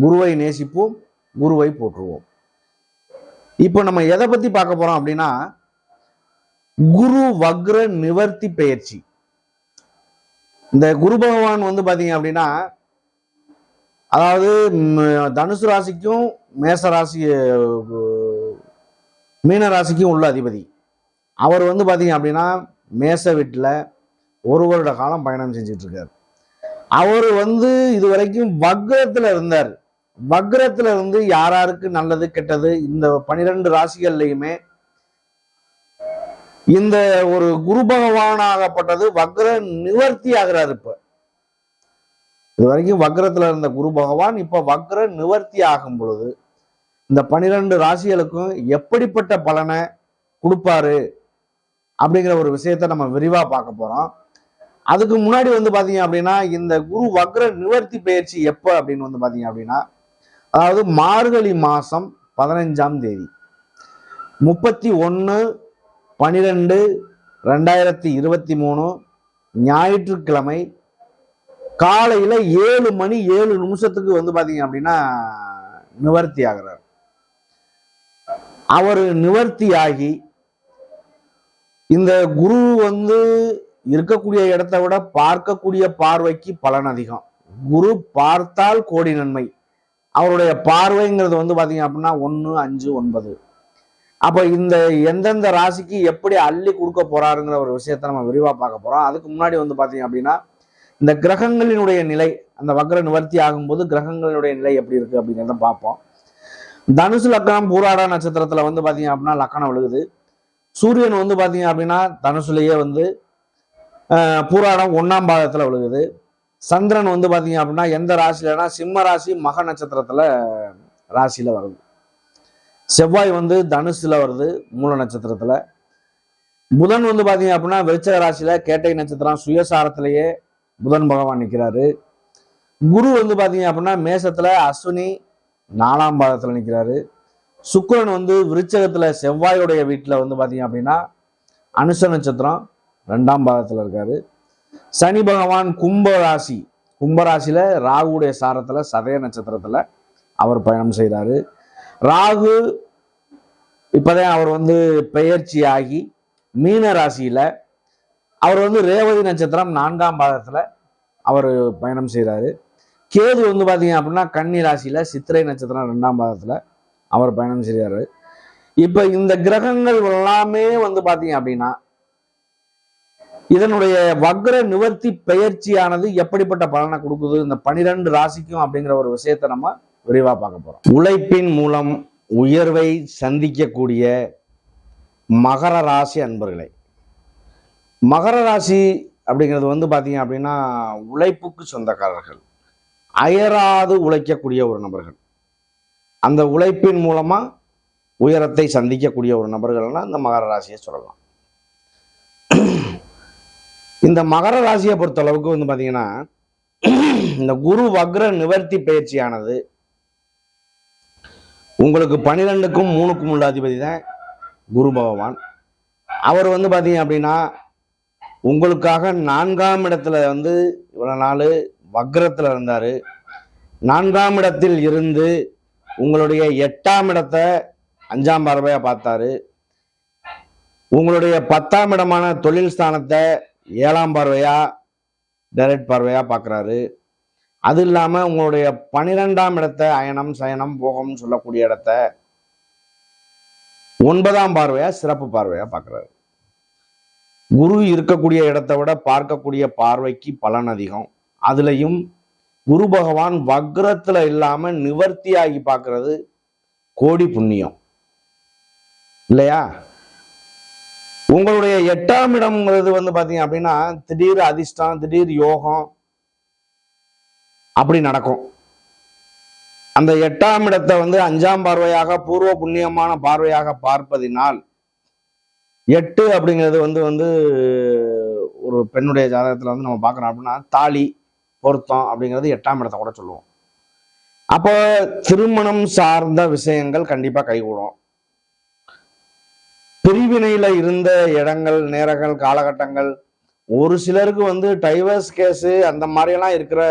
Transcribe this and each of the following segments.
குருவை நேசிப்போம் குருவை போற்றுவோம். இப்போ நம்ம எதை பத்தி பார்க்க போறோம் அப்படின்னா குரு வக்ர நிவர்த்தி பெயர்ச்சி. இந்த குரு பகவான் வந்து பாத்தீங்க அப்படின்னா அதாவது தனுசு ராசிக்கும் மேச ராசி மீன ராசிக்கும் உள்ள அதிபதி. அவர் வந்து பாத்தீங்க அப்படின்னா மேச வீட்டில் ஒரு வருட காலம் பயணம் செஞ்சுட்டு இருக்கார். அவர் வந்து இது வரைக்கும் வக்ரத்துல இருந்தார். வக்ரத்துல இருந்து யாராருக்கு நல்லது கெட்டது இந்த பனிரெண்டு ராசிகள்லையுமே இந்த ஒரு குரு பகவானாகப்பட்டது வக்ர நிவர்த்தி ஆகிறார் இப்ப. இது வரைக்கும் வக்ரத்துல இருந்த குரு பகவான் இப்ப வக்ர நிவர்த்தி ஆகும் பொழுது இந்த பனிரெண்டு ராசிகளுக்கும் எப்படிப்பட்ட பலனை கொடுப்பாரு அப்படிங்கிற ஒரு விஷயத்த நம்ம விரிவா பார்க்க போறோம். அதுக்கு முன்னாடி வந்து பாத்தீங்க அப்படின்னா இந்த குரு வக்ர நிவர்த்தி பயிற்சி எப்போ அப்படின்னு வந்து பாத்தீங்க அப்படின்னா அதாவது மார்கழி மாதம் பதினஞ்சாம் தேதி. முப்பத்தி ஒன்று பன்னிரெண்டு ரெண்டாயிரத்தி இருபத்தி மூணு ஞாயிற்றுக்கிழமை காலையில் ஏழு மணி ஏழு நிமிஷத்துக்கு வந்து பார்த்தீங்க அப்படின்னா நிவர்த்தி ஆகிறார். அவர் நிவர்த்தி ஆகி இந்த குரு வந்து இருக்கக்கூடிய இடத்த விட பார்க்கக்கூடிய பார்வைக்கு பலன் அதிகம். குரு பார்த்தால் கோடி நன்மை. அவருடைய பார்வைங்கிறது வந்து பார்த்தீங்க அப்படின்னா ஒன்று அஞ்சு ஒன்பது. அப்போ இந்த எந்தெந்த ராசிக்கு எப்படி அள்ளி கொடுக்க போறாருங்கிற ஒரு விஷயத்த நம்ம விரிவாக பார்க்க போகிறோம் அதுக்கு முன்னாடி வந்து பார்த்தீங்க அப்படின்னா இந்த கிரகங்களினுடைய நிலை அந்த வக்ர நிவர்த்தி ஆகும்போது கிரகங்களினுடைய நிலை எப்படி இருக்குது அப்படிங்கிறத பார்ப்போம். தனுசு லக்கணம் பூராட நட்சத்திரத்தில் வந்து பார்த்தீங்க அப்படின்னா லக்கணம் விழுகுது. சூரியன் வந்து பார்த்தீங்க அப்படின்னா தனுசுலேயே வந்து பூராடம் ஒன்றாம் பாதத்தில் விழுகுது. சந்திரன் வந்து பார்த்தீங்க அப்படின்னா எந்த ராசியிலனா சிம்ம ராசி மக நட்சத்திரத்தில் ராசியில் வருது. செவ்வாய் வந்து தனுசில் வருது மூல நட்சத்திரத்தில். புதன் வந்து பார்த்தீங்க அப்படின்னா விருச்சக ராசியில கேட்டை நட்சத்திரம் சுயசாரத்திலேயே புதன் பகவான் நிற்கிறாரு குரு வந்து பார்த்தீங்க அப்படின்னா மேசத்தில் அஸ்வினி நாலாம் பாதத்தில் நிற்கிறாரு சுக்கரன் வந்து விருச்சகத்தில் செவ்வாயுடைய வீட்டில் வந்து பார்த்தீங்க அப்படின்னா அனுஷ நட்சத்திரம் ரெண்டாம் பாதத்தில் இருக்காரு. சனி பகவான் கும்பராசி. கும்பராசியில் ராகுடைய சாரத்துல சதய நட்சத்திரத்துல அவர் பயணம் செய்கிறாரு ராகு இப்போதான் அவர் வந்து பெயர்ச்சி ஆகி மீன ராசியில அவர் வந்து ரேவதி நட்சத்திரம் நான்காம் பாதத்துல அவர் பயணம் செய்கிறாரு கேது வந்து பார்த்தீங்க அப்படின்னா கன்னி ராசியில் சித்திரை நட்சத்திரம் ரெண்டாம் பாகத்தில் அவர் பயணம் செய்கிறாரு இப்போ இந்த கிரகங்கள் எல்லாமே வந்து பார்த்தீங்க அப்படின்னா இதனுடைய வக்ர நிவர்த்தி பெயர்ச்சியானது எப்படிப்பட்ட பலனை கொடுக்குது? இந்த பனிரெண்டு ராசிக்கும் அப்படிங்கிற ஒரு விஷயத்தை நம்ம விரிவாக பார்க்க போறோம். உழைப்பின் மூலம் உயர்வை சந்திக்கக்கூடிய மகர ராசி அன்பர்களே. மகர ராசி அப்படிங்கிறது வந்து பார்த்தீங்க அப்படின்னா உழைப்புக்கு சொந்தக்காரர்கள். அயராது உழைக்கக்கூடிய ஒரு நபர்கள். அந்த உழைப்பின் மூலமாக உயரத்தை சந்திக்கக்கூடிய ஒரு நபர்கள்னா இந்த மகர ராசியை சொல்லலாம். இந்த மகர ராசியை பொறுத்த அளவுக்கு வந்து பாத்தீங்கன்னா இந்த குரு வக்ர நிவர்த்தி பயிற்சியானது உங்களுக்கு பனிரெண்டுக்கும் மூணுக்கும் உள்ள அதிபதி தான் குரு பகவான். அவர் வந்து பாத்தீங்க அப்படின்னா உங்களுக்காக நான்காம் இடத்துல வந்து இவ்வளவு நாள் வக்ரத்துல இருந்தாரு. நான்காம் இடத்தில் இருந்து உங்களுடைய எட்டாம் இடத்தை அஞ்சாம் பார்வையா பார்த்தாரு. உங்களுடைய பத்தாம் இடமான தொழில் ஸ்தானத்தை ஏழாம் பார்வையா டைரக்ட் பார்வையா பார்க்குறாரு. அது இல்லாமல் உங்களுடைய பனிரெண்டாம் இடத்த அயனம் சயனம் போகம்னு சொல்லக்கூடிய இடத்த ஒன்பதாம் பார்வையா சிறப்பு பார்வையா பார்க்குறாரு. குரு இருக்கக்கூடிய இடத்தை விட பார்க்கக்கூடிய பார்வைக்கு பலன் அதிகம். அதுலயும் குரு பகவான் வக்ரத்துல இல்லாம நிவர்த்தியாகி பார்க்கறது கோடி புண்ணியம். இல்லையா? உங்களுடைய எட்டாம் இடம்ங்கிறது வந்து பாத்தீங்க அப்படின்னா திடீர் அதிர்ஷ்டம் திடீர் யோகம் அப்படி நடக்கும். அந்த எட்டாம் இடத்தை வந்து அஞ்சாம் பார்வையாக பூர்வ புண்ணியமான பார்வையாக பார்ப்பதினால் எட்டு அப்படிங்கிறது வந்து வந்து ஒரு பெண்ணுடைய ஜாதகத்தில் வந்து நம்ம பார்க்குறோம் அப்படின்னா தாலி பொருத்தம் அப்படிங்கிறது எட்டாம் இடத்தை கூட சொல்லுவோம். அப்போ திருமணம் சார்ந்த விஷயங்கள் கண்டிப்பாக கைகூடும். பிரிவினையில இருந்த இடங்கள் நேரங்கள் காலகட்டங்கள் ஒரு சிலருக்கு வந்து டைவர்ஸ் கேஸு அந்த மாதிரியெல்லாம் இருக்கிற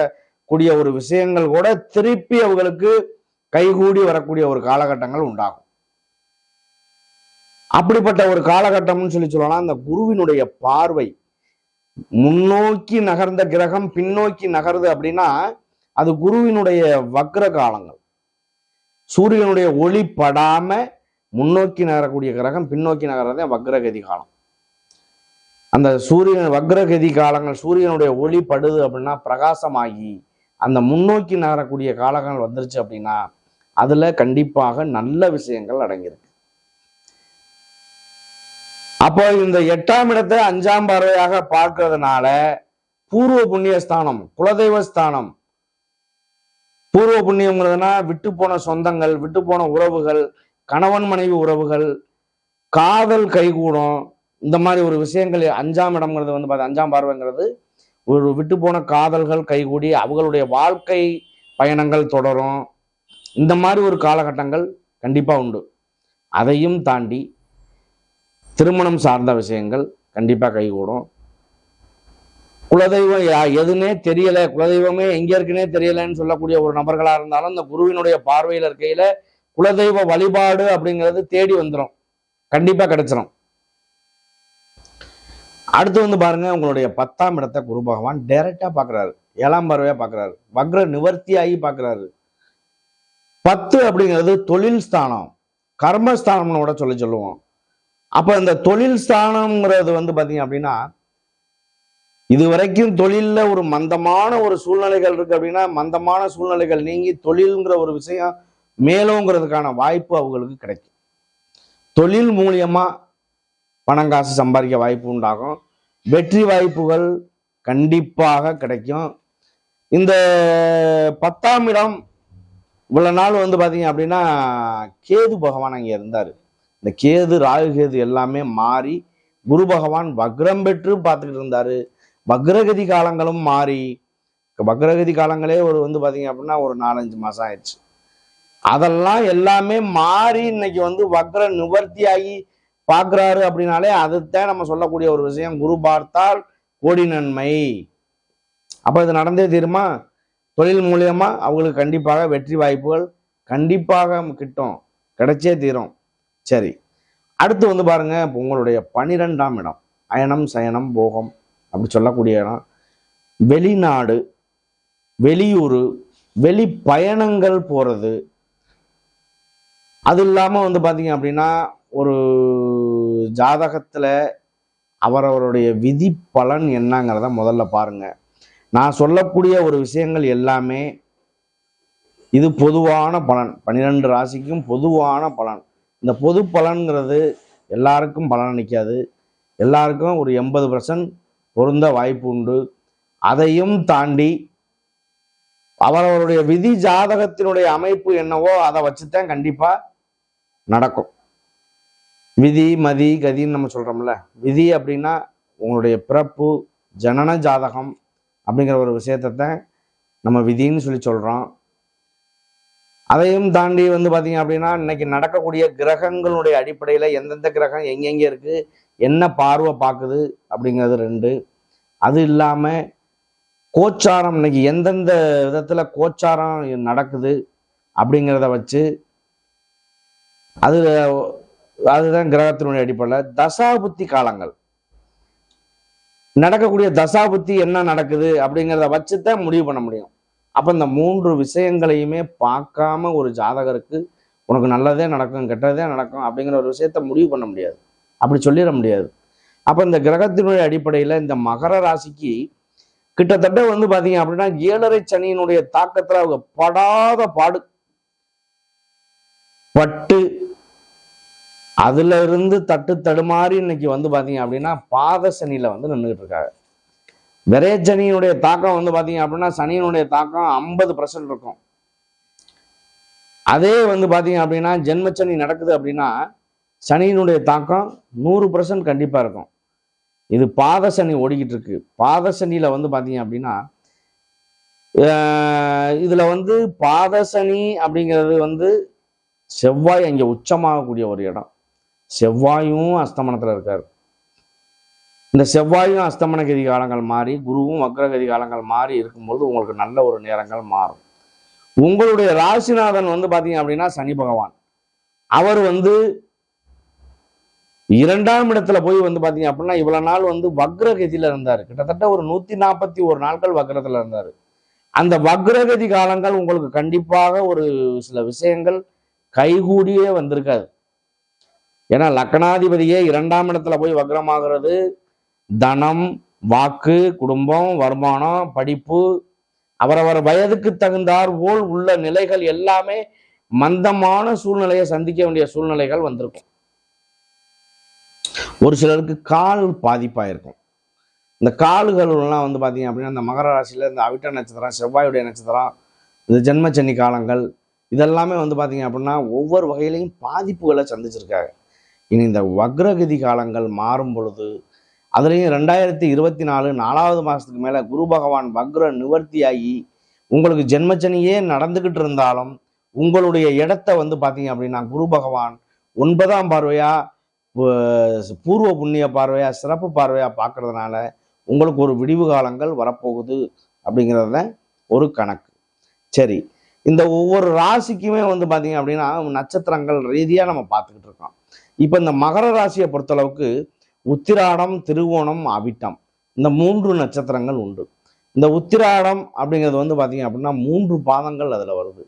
கூடிய ஒரு விஷயங்கள் கூட திருப்பி அவங்களுக்கு கைகூடி வரக்கூடிய ஒரு காலகட்டங்கள் உண்டாகும். அப்படிப்பட்ட ஒரு காலகட்டம்னு சொல்லி சொல்லலாம் அந்த குருவினுடைய பார்வை முன்னோக்கி நகர்ந்த கிரகம் பின்னோக்கி நகருது அப்படின்னா அது குருவினுடைய வக்ர காலங்கள். சூரியனுடைய ஒளி படாம முன்னோக்கி நகரக்கூடிய கிரகம் பின்னோக்கி நகர்றதே வக்ரகதி காலம். அந்த சூரியன் வக்ரகதி காலங்கள் சூரியனுடைய ஒளி படுது அப்படின்னா பிரகாசமாகி அந்த முன்னோக்கி நகரக்கூடிய காலங்கள் வந்துருச்சு அப்படின்னா அதுல கண்டிப்பாக நல்ல விஷயங்கள் அடங்கியிருக்கு. அப்போ இந்த எட்டாம் இடத்தை அஞ்சாம் பார்வையாக பார்க்கறதுனால பூர்வ புண்ணிய ஸ்தானம் குலதெய்வ ஸ்தானம் பூர்வ புண்ணியம்ங்கிறதுனா விட்டு போன சொந்தங்கள் விட்டு போன உறவுகள் கணவன் மனைவி உறவுகள் காதல் கைகூடும். இந்த மாதிரி ஒரு விஷயங்கள் அஞ்சாம் இடம்ங்கிறது வந்து பார்த்து அஞ்சாம் பார்வைங்கிறது ஒரு விட்டு போன காதல்கள் கைகூடி அவங்களுடைய வாழ்க்கை பயணங்கள் தொடரும். இந்த மாதிரி ஒரு காலகட்டங்கள் கண்டிப்பாக உண்டு. அதையும் தாண்டி திருமணம் சார்ந்த விஷயங்கள் கண்டிப்பாக கைகூடும். குலதெய்வம் யா- எதுனே தெரியலை. குலதெய்வமே எங்கே இருக்குன்னே தெரியலைன்னு சொல்லக்கூடிய ஒரு நபர்களாக இருந்தாலும் இந்த குருவினுடைய பார்வையில் இருக்கையில் குலதெய்வ வழிபாடு அப்படிங்கிறது தேடி வந்துடும் கண்டிப்பா கிடைச்சிரும். அடுத்து வந்து பாருங்க உங்களுடைய பத்தாம் இடத்தை குரு பகவான் டைரக்டா பாக்குறாரு. ஏழாம் பார்வையா பாக்குறாரு. வக்ர நிவர்த்தியாகி பாக்குறாரு. பத்து அப்படிங்கிறது தொழில் ஸ்தானம். கர்மஸ்தானம்னு கூட சொல்லி சொல்லுவோம். அப்ப இந்த தொழில் ஸ்தானம்ங்கிறது வந்து பாத்தீங்க அப்படின்னா இது வரைக்கும் தொழில்ல ஒரு மந்தமான ஒரு சூழ்நிலைகள் இருக்கு அப்படின்னா மந்தமான சூழ்நிலைகள் நீங்கி தொழில்ங்கிற ஒரு விஷயம் மேலோங்கிறதுக்கான வாய்ப்பு அவங்களுக்கு கிடைக்கும். தொழில் மூலியமா பணம் காசு சம்பாதிக்க வாய்ப்பு உண்டாகும். வெற்றி வாய்ப்புகள் கண்டிப்பாக கிடைக்கும். இந்த பத்தாம் இடம் இவ்வளோ நாள் வந்து பார்த்தீங்க அப்படின்னா கேது பகவான் அங்கே இருந்தார். இந்த கேது ராகு கேது எல்லாமே மாறி குரு பகவான் வக்ரம் பெற்று பார்த்துக்கிட்டு இருந்தார். வக்ரகதி காலங்களும் மாறி. வக்ரகதி காலங்களே ஒரு வந்து பார்த்தீங்க அப்படின்னா ஒரு நாலஞ்சு மாதம் ஆயிடுச்சு. அதெல்லாம் எல்லாமே மாறி இன்னைக்கு வந்து வக்ர நிவர்த்தியாகி பார்க்குறாரு அப்படின்னாலே அதுதான் நம்ம சொல்லக்கூடிய ஒரு விஷயம். குரு பார்த்தால் கோடி நன்மை. அப்போ இது நடந்தே தீருமா? தொழில் மூலியமா அவங்களுக்கு கண்டிப்பாக வெற்றி வாய்ப்புகள் கண்டிப்பாக கிட்டும். கிடைச்சே தீரும். சரி. அடுத்து வந்து பாருங்க உங்களுடைய பனிரெண்டாம் இடம். அயனம் சயனம் போகம் அப்படி சொல்லக்கூடிய இடம். வெளிநாடு வெளியூர் வெளி பயணங்கள் போகிறது அது இல்லாமல் வந்து பார்த்தீங்க அப்படின்னா ஒரு ஜாதகத்தில் அவரவருடைய விதி பலன் என்னங்கிறத முதல்ல பாருங்கள் நான் சொல்லக்கூடிய ஒரு விஷயங்கள் எல்லாமே இது பொதுவான பலன். பன்னிரெண்டு ராசிக்கும் பொதுவான பலன். இந்த பொது பலன்கிறது எல்லாருக்கும் பலன் நிற்காது எல்லாருக்கும் ஒரு எண்பது பர்சன்ட் பொருந்த வாய்ப்பு உண்டு. அதையும் தாண்டி அவரவருடைய விதி ஜாதகத்தினுடைய அமைப்பு என்னவோ அதை வச்சுத்தான் கண்டிப்பாக நடக்கும். விதி மதி கதின்னு நம்ம சொல்கிறோம்ல விதி அப்படின்னா உங்களுடைய பிறப்பு ஜனன ஜாதகம் அப்படிங்கிற ஒரு விஷயத்தை நம்ம விதின்னு சொல்லி சொல்கிறோம் அதையும் தாண்டி வந்து பார்த்தீங்க அப்படின்னா இன்னைக்கு நடக்கக்கூடிய கிரகங்களுடைய அடிப்படையில் எந்தெந்த கிரகம் எங்கெங்கே இருக்குது என்ன பார்வை பார்க்குது அப்படிங்கிறது ரெண்டு. அது இல்லாமல் கோச்சாரம் இன்னைக்கு எந்தெந்த விதத்தில் கோச்சாரம் நடக்குது அப்படிங்கிறத வச்சு அது அதுதான் கிரகத்தினுடைய அடிப்படையில் தசாபுத்தி காலங்கள். நடக்கக்கூடிய தசாபுத்தி என்ன நடக்குது அப்படிங்கிறத வச்சு தான் முடிவு பண்ண முடியும். அப்போ இந்த மூன்று விஷயங்களையுமே பார்க்காம ஒரு ஜாதகருக்கு உனக்கு நல்லதே நடக்கும் கெட்டதே நடக்கும் அப்படிங்கிற ஒரு விஷயத்த முடிவு பண்ண முடியாது. அப்படி சொல்லிட முடியாது. அப்போ இந்த கிரகத்தினுடைய அடிப்படையில் இந்த மகர ராசிக்கு கிட்டத்தட்ட வந்து பார்த்தீங்க அப்படின்னா ஏழரை சனியினுடைய தாக்கத்தில் அவங்க படாத பாடு. பட்டு அதுல இருந்து தட்டு தடுமாறி இன்னைக்கு வந்து பாத்தீங்க அப்படின்னா பாத சனியில வந்து நின்றுட்டு இருக்காங்க. விரைச்சனியினுடைய தாக்கம் வந்து பாத்தீங்க அப்படின்னா சனியினுடைய தாக்கம் ஐம்பது பர்சன்ட் இருக்கும். அதே வந்து பார்த்தீங்க அப்படின்னா ஜென்மச்சனி நடக்குது அப்படின்னா சனியினுடைய தாக்கம் நூறு பர்சன்ட் கண்டிப்பாக இருக்கும். இது பாத சனி ஓடிக்கிட்டு இருக்கு. பாத சனியில் வந்து பார்த்தீங்க அப்படின்னா இதில் இதுல வந்து பாத சனி அப்படிங்கிறது வந்து செவ்வாய் அங்கே உச்சமாகக்கூடிய ஒரு இடம். செவ்வாயும் அஸ்தமனத்தில் இருக்காரு. இந்த செவ்வாயும் அஸ்தமன கதி காலங்கள் மாறி குருவும் வக்ரகதி காலங்கள் மாறி இருக்கும்பொழுது உங்களுக்கு நல்ல ஒரு நேரங்கள் மாறும். உங்களுடைய ராசிநாதன் வந்து பார்த்தீங்க அப்படின்னா சனி பகவான். அவர் வந்து இரண்டாம் இடத்துல போய் வந்து பார்த்தீங்க அப்படின்னா இவ்வளவு நாள் வந்து வக்ரகதியில் இருந்தார். கிட்டத்தட்ட ஒரு நூத்தி நாற்பத்தி ஒரு நாட்கள் வக்ரத்துல இருந்தார். அந்த வக்ரகதி காலங்கள் உங்களுக்கு கண்டிப்பாக ஒரு சில விஷயங்கள் கைகூடியே வந்திருக்காது. ஏன்னா லக்னாதிபதியே இரண்டாம் இடத்துல போய் வக்ரமாகிறது. தனம் வாக்கு குடும்பம் வருமானம் படிப்பு அவரவர் வயதுக்கு தகுந்தார் போல் உள்ள நிலைகள் எல்லாமே மந்தமான சூழ்நிலையை சந்திக்க வேண்டிய சூழ்நிலைகள் வந்திருக்கும். ஒரு சிலருக்கு கால் பாதிப்பாயிருக்கும். இந்த கால்கள்லாம் வந்து பார்த்தீங்க அப்படின்னா இந்த மகர ராசியில் இந்த அவிட்ட நட்சத்திரம் செவ்வாயுடைய நட்சத்திரம் இந்த ஜென்மச்சனி காலங்கள் இதெல்லாமே வந்து பார்த்தீங்க அப்படின்னா ஒவ்வொரு வகையிலையும் பாதிப்புகளை சந்திச்சிருக்காங்க. இனி இந்த வக்ரகதி காலங்கள் மாறும் பொழுது அதுலேயும் ரெண்டாயிரத்தி இருபத்தி நாலு நாலாவது மாதத்துக்கு மேலே குரு பகவான் வக்ர நிவர்த்தியாகி உங்களுக்கு ஜென்மச்சனியே நடந்துக்கிட்டு இருந்தாலும் உங்களுடைய இடத்த வந்து பார்த்தீங்க அப்படின்னா குரு பகவான் ஒன்பதாம் பார்வையா பூர்வ புண்ணிய பார்வையா சிறப்பு பார்வையா பார்க்கறதுனால உங்களுக்கு ஒரு விடிவு காலங்கள் வரப்போகுது அப்படிங்கிறத ஒரு கணக்கு. சரி இந்த ஒவ்வொரு ராசிக்குமே வந்து பார்த்தீங்க அப்படின்னா நட்சத்திரங்கள் ரீதியாக நம்ம பார்த்துக்கிட்டு இருக்கோம். இப்போ இந்த மகர ராசியை பொறுத்தளவுக்கு உத்திராடம் திருவோணம் அவிட்டம். இந்த மூன்று நட்சத்திரங்கள் உண்டு. இந்த உத்திராடம் அப்படிங்கிறது வந்து பார்த்தீங்க அப்படின்னா மூன்று பாதங்கள் அதில் வருது.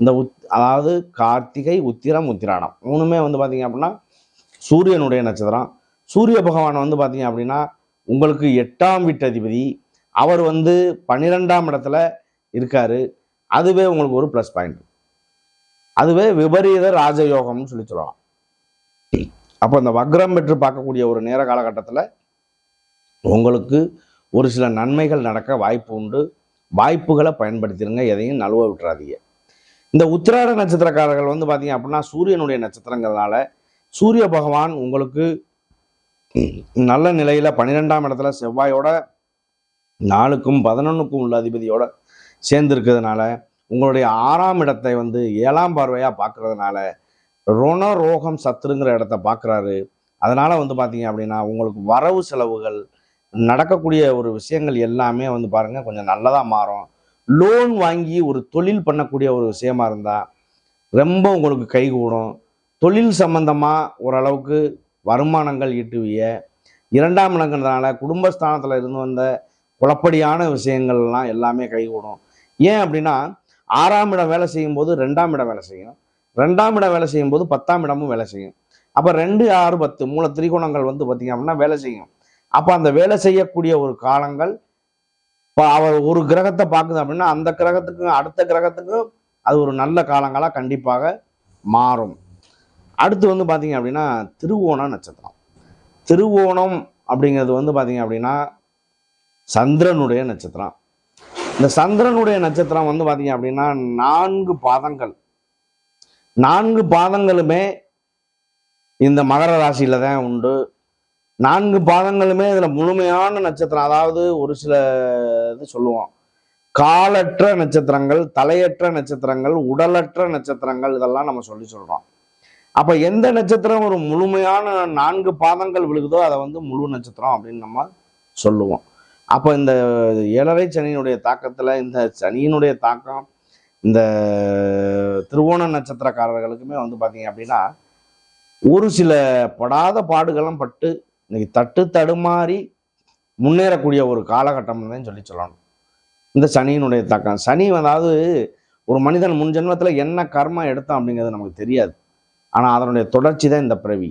இந்த உத் அதாவது கார்த்திகை உத்திரம் உத்திராடம். மூணுமே வந்து பார்த்தீங்க அப்படின்னா சூரியனுடைய நட்சத்திரம். சூரிய பகவான் வந்து பார்த்தீங்க அப்படின்னா உங்களுக்கு எட்டாம் வீட்டதிபதி அவர் வந்து பன்னிரெண்டாம் இடத்துல இருக்காரு. அதுவே உங்களுக்கு ஒரு ப்ளஸ் பாயிண்ட் அதுவே விபரீத ராஜயோகம்னு சொல்லி சொல்லலாம். அப்போ இந்த வக்ரம் பெற்று பார்க்கக்கூடிய ஒரு நேர காலகட்டத்தில் உங்களுக்கு ஒரு சில நன்மைகள் நடக்க வாய்ப்பு உண்டு. வாய்ப்புகளை பயன்படுத்திடுங்க எதையும் நழுவ விட்டுறாதீங்க. இந்த உத்திராட நட்சத்திரக்காரர்கள் வந்து பார்த்தீங்க அப்படின்னா சூரியனுடைய நட்சத்திரங்கிறதுனால சூரிய பகவான் உங்களுக்கு நல்ல நிலையில் பன்னிரெண்டாம் இடத்துல செவ்வாயோட நாலுக்கும் பதினொன்றுக்கும் உள்ள அதிபதியோட சேர்ந்துருக்கிறதுனால உங்களுடைய ஆறாம் இடத்தை வந்து ஏழாம் பார்வையாக பார்க்கறதுனால ருண ரோகம் சத்துருங்கிற இடத்த பார்க்குறாரு. அதனால் வந்து பார்த்தீங்க அப்படின்னா உங்களுக்கு வரவு செலவுகள் நடக்கக்கூடிய ஒரு விஷயங்கள் எல்லாமே வந்து பாருங்கள் கொஞ்சம் நல்லதாக மாறும். லோன் வாங்கி ஒரு தொழில் பண்ணக்கூடிய ஒரு விஷயமா இருந்தால் ரொம்ப உங்களுக்கு கைகூடும். தொழில் சம்பந்தமாக ஓரளவுக்கு வருமானங்கள் ஈட்டுவிய இரண்டாம் இடங்கிறதுனால குடும்பஸ்தானத்தில் இருந்து வந்த குழப்படியான விஷயங்கள்லாம் எல்லாமே கைகூடும். ஏன் அப்படின்னா ஆறாம் இடம் வேலை செய்யும்போது ரெண்டாம் இடம் வேலை செய்யும் ரெண்டாம் இடம் வேலை செய்யும்போது பத்தாம் இடமும் வேலை செய்யும். அப்போ ரெண்டு ஆறு பத்து மூல திரிகோணங்கள் வந்து பார்த்தீங்க அப்படின்னா வேலை செய்யும். அப்போ அந்த வேலை செய்யக்கூடிய ஒரு காலங்கள் இப்போ அவர் ஒரு கிரகத்தை பார்க்குது அப்படின்னா அந்த கிரகத்துக்கும் அடுத்த கிரகத்துக்கும் அது ஒரு நல்ல காலங்களாக கண்டிப்பாக மாறும். அடுத்து வந்து பார்த்தீங்க அப்படின்னா திருவோண நட்சத்திரம். திருவோணம் அப்படிங்கிறது வந்து பார்த்தீங்க அப்படின்னா சந்திரனுடைய நட்சத்திரம். இந்த சந்திரனுடைய நட்சத்திரம் வந்து பார்த்தீங்க அப்படின்னா நான்கு பாதங்கள். நான்கு பாதங்களுமே இந்த மகர ராசியில தான் உண்டு. நான்கு பாதங்களுமே இதுல முழுமையான நட்சத்திரம் அதாவது ஒரு சில இது சொல்லுவோம். காலற்ற நட்சத்திரங்கள் தலையற்ற நட்சத்திரங்கள் உடலற்ற நட்சத்திரங்கள் இதெல்லாம் நம்ம சொல்லி சொல்றோம். அப்ப எந்த நட்சத்திரம் ஒரு முழுமையான நான்கு பாதங்கள் விழுகுதோ அதை வந்து முழு நட்சத்திரம் அப்படின்னு நம்ம சொல்லுவோம். அப்போ இந்த ஏழரை சனியினுடைய தாக்கத்துல இந்த சனியினுடைய தாக்கம் இந்த திருவோண நட்சத்திரக்காரர்களுக்குமே வந்து பார்த்தீங்க அப்படின்னா ஒரு சில படாத பாடுகளும் பட்டு இன்னைக்கு தட்டு தடுமாறி முன்னேறக்கூடிய ஒரு காலகட்டம் தான் சொல்லி சொல்லணும். இந்த சனியினுடைய தாக்கம். சனி அதாவது ஒரு மனிதன் முன் ஜென்மத்தில் என்ன கர்மம் எடுத்தான் அப்படிங்கிறது நமக்கு தெரியாது. ஆனால் அதனுடைய தொடர்ச்சி தான் இந்த பிறவி.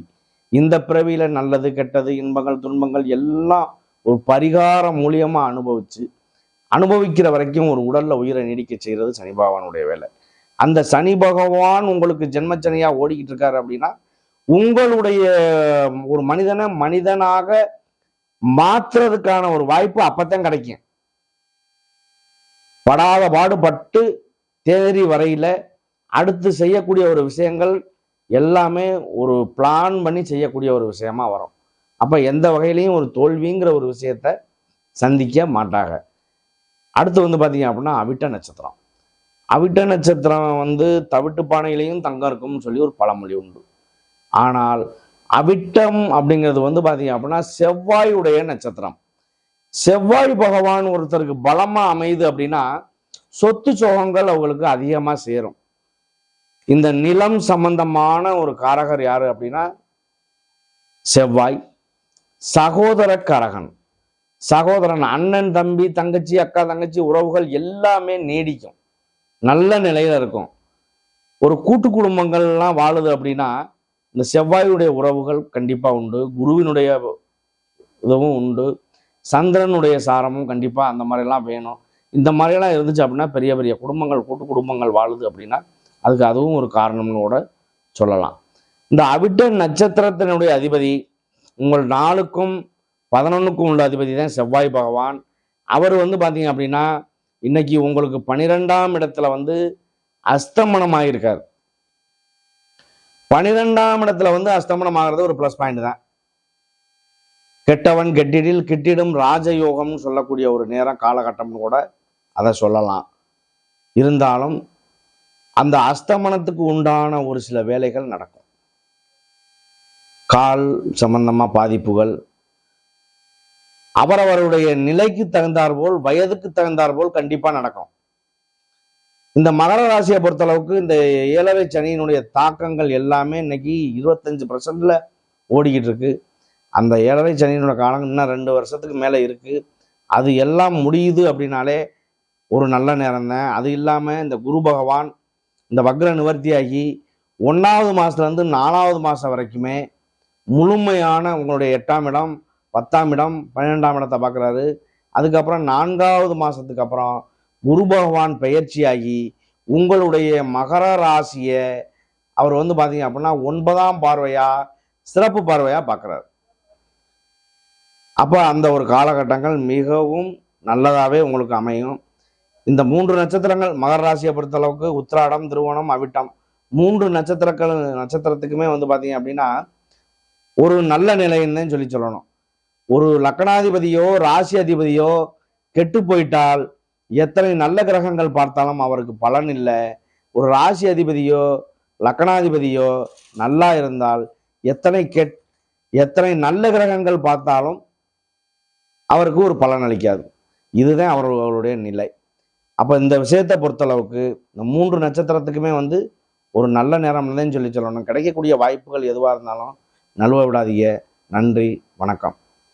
இந்த பிறவியில் நல்லது கெட்டது இன்பங்கள் துன்பங்கள் எல்லாம் ஒரு பரிகாரம் மூலியமாக அனுபவித்து அனுபவிக்கிற வரைக்கும் ஒரு உடல்ல உயிரை நீடிக்க செய்கிறது சனி பகவானுடைய வேலை. அந்த சனி பகவான் உங்களுக்கு ஜென்மச்சனியா ஓடிக்கிட்டு இருக்காரு அப்படின்னா உங்களுடைய ஒரு மனிதனை மனிதனாக மாற்றுறதுக்கான ஒரு வாய்ப்பு அப்பத்தான் கிடைக்கும். படாத பாடுபட்டு தேதி வரையில அடுத்து செய்யக்கூடிய ஒரு விஷயங்கள் எல்லாமே ஒரு பிளான் பண்ணி செய்யக்கூடிய ஒரு விஷயமா வரும். அப்ப எந்த வகையிலையும் ஒரு தோல்விங்கிற ஒரு விஷயத்த சந்திக்க மாட்டாங்க. அடுத்து வந்து பார்த்தீங்க அப்படின்னா அவிட்ட நட்சத்திரம். அவிட்ட நட்சத்திரம் வந்து தவிட்டு பானையிலையும் தங்கம் இருக்கும்னு சொல்லி ஒரு பழமொழி உண்டு. ஆனால் அவிட்டம் அப்படிங்கிறது வந்து பார்த்தீங்க அப்படின்னா செவ்வாயுடைய நட்சத்திரம். செவ்வாய் பகவான் ஒருத்தருக்கு பலமாக அமையுது அப்படின்னா சொத்து சோகங்கள் அவங்களுக்கு அதிகமாக சேரும். இந்த நிலம் சம்பந்தமான ஒரு காரகர் யாரு அப்படின்னா செவ்வாய். சகோதர காரகன். சகோதரன் அண்ணன் தம்பி தங்கச்சி அக்கா தங்கச்சி உறவுகள் எல்லாமே நீடிக்கும். நல்ல நிலையில இருக்கும். ஒரு கூட்டு குடும்பங்கள்லாம் வாழுது அப்படின்னா இந்த செவ்வாயுடைய உறவுகள் கண்டிப்பாக உண்டு குருவினுடைய இதுவும் உண்டு சந்திரனுடைய சாரமும் கண்டிப்பாக அந்த மாதிரிலாம் வேணும். இந்த மாதிரியெல்லாம் இருந்துச்சு அப்படின்னா பெரிய பெரிய குடும்பங்கள் கூட்டு குடும்பங்கள் வாழுது அப்படின்னா அதுக்கு அதுவும் ஒரு காரணம்னு கூட சொல்லலாம். இந்த அவிட்ட நட்சத்திரத்தினுடைய அதிபதி உங்கள் நாளுக்கும் பதினொன்றுக்கும் உள்ள அதிபதி தான் செவ்வாய் பகவான். அவர் வந்து பார்த்தீங்க அப்படின்னா இன்னைக்கு உங்களுக்கு பனிரெண்டாம் இடத்துல வந்து அஸ்தமனம் ஆகியிருக்கார் பனிரெண்டாம் இடத்துல வந்து அஸ்தமனம் ஆகிறது ஒரு ப்ளஸ் பாயிண்ட் தான். கெட்டவன் கெட்டிடில் கிட்டிடும் ராஜயோகம்னு சொல்லக்கூடிய ஒரு நேரம் காலகட்டம்னு கூட அதை சொல்லலாம். இருந்தாலும் அந்த அஸ்தமனத்துக்கு உண்டான ஒரு சில வேலைகள் நடக்கும். கால் சம்பந்தமாக பாதிப்புகள் அவரவருடைய நிலைக்கு தகுந்தாற்போல் வயதுக்கு தகுந்தாற்போல் கண்டிப்பா நடக்கும். இந்த மகர ராசியை பொறுத்தளவுக்கு இந்த ஏழரை சனியினுடைய தாக்கங்கள் எல்லாமே இன்னைக்கு இருபத்தஞ்சு பர்சன்ட்ல ஓடிக்கிட்டு இருக்கு. அந்த ஏழரை சனியினோட காலம் இன்னும் ரெண்டு வருஷத்துக்கு மேலே இருக்கு. அது எல்லாம் முடியுது அப்படின்னாலே ஒரு நல்ல நேரம் தான். அது இல்லாமல் இந்த குரு பகவான் இந்த வக்ர நிவர்த்தியாகி ஒன்றாவது மாதத்துலேருந்து நாலாவது மாதம் வரைக்குமே முழுமையான உங்களுடைய எட்டாம் இடம் பத்தாம் இடம் பன்னிரெண்டாம் இடத்தை பார்க்குறாரு. அதுக்கப்புறம் நான்காவது மாதத்துக்கு அப்புறம் குரு பகவான் பெயர்ச்சியாகி உங்களுடைய மகர ராசியை அவர் வந்து பார்த்தீங்க அப்படின்னா ஒன்பதாம் பார்வையாக சிறப்பு பார்வையாக பார்க்குறாரு. அப்போ அந்த ஒரு காலகட்டங்கள் மிகவும் நல்லதாகவே உங்களுக்கு அமையும். இந்த மூன்று நட்சத்திரங்கள் மகர ராசியை பொறுத்தளவுக்கு உத்திராடம் திருவோணம் அவிட்டம் மூன்று நட்சத்திரங்கள் நட்சத்திரத்துக்குமே வந்து பார்த்தீங்க அப்படின்னா ஒரு நல்ல நிலைன்னு சொல்லி சொல்லணும். ஒரு லக்கணாதிபதியோ ராசி அதிபதியோ கெட்டு போயிட்டால் எத்தனை நல்ல கிரகங்கள் பார்த்தாலும் அவருக்கு பலன் இல்லை. ஒரு ராசி அதிபதியோ லக்கணாதிபதியோ நல்லா இருந்தால் எத்தனை கெட் எத்தனை நல்ல கிரகங்கள் பார்த்தாலும் அவருக்கு ஒரு பலன் அளிக்காது. இதுதான் அவர்களுடைய நிலை. அப்போ இந்த விஷயத்தை பொறுத்தளவுக்கு இந்த மூன்று நட்சத்திரத்துக்குமே வந்து ஒரு நல்ல நேரம் இல்லைன்னு சொல்லி சொல்லணும். கிடைக்கக்கூடிய வாய்ப்புகள் எதுவாக இருந்தாலும் நழுவ விடாதீங்க. நன்றி வணக்கம்.